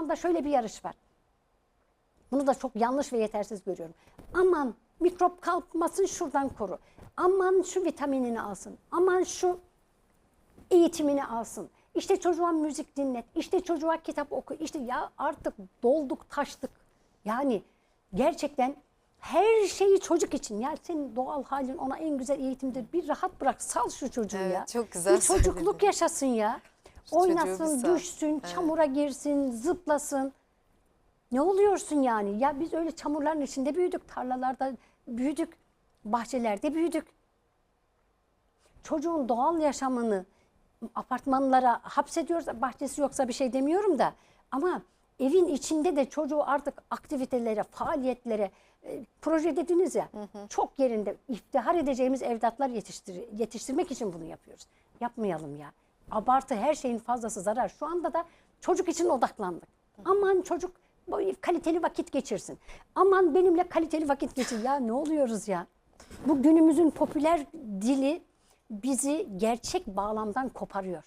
anda şöyle bir yarış var. Bunu da çok yanlış ve yetersiz görüyorum. Aman mikrop kalkmasın şuradan koru. Aman şu vitaminini alsın. Aman şu eğitimini alsın. İşte çocuğa müzik dinlet. İşte çocuğa kitap oku. İşte ya artık dolduk taştık. Yani gerçekten her şeyi çocuk için. Ya senin doğal halin ona en güzel eğitimdir. Bir rahat bırak. Sal şu çocuğu Evet, ya. çok güzel Bir çocukluk söyledin. yaşasın ya. Oynasın, düşsün, çamura girsin, zıplasın. Ne oluyorsun yani? Ya biz öyle çamurların içinde büyüdük, tarlalarda büyüdük, bahçelerde büyüdük. Çocuğun doğal yaşamını apartmanlara hapsediyoruz. Bahçesi yoksa bir şey demiyorum da. Ama evin içinde de çocuğu artık aktivitelere, faaliyetlere, e, proje dediniz ya çok yerinde iftihar edeceğimiz evlatlar yetiştir, yetiştirmek için bunu yapıyoruz. Yapmayalım ya. Abartı her şeyin fazlası zarar. Şu anda da çocuk için odaklandık. Aman çocuk kaliteli vakit geçirsin. Aman benimle kaliteli vakit geçir. Ya ne oluyoruz ya? Bu günümüzün popüler dili bizi gerçek bağlamdan koparıyor.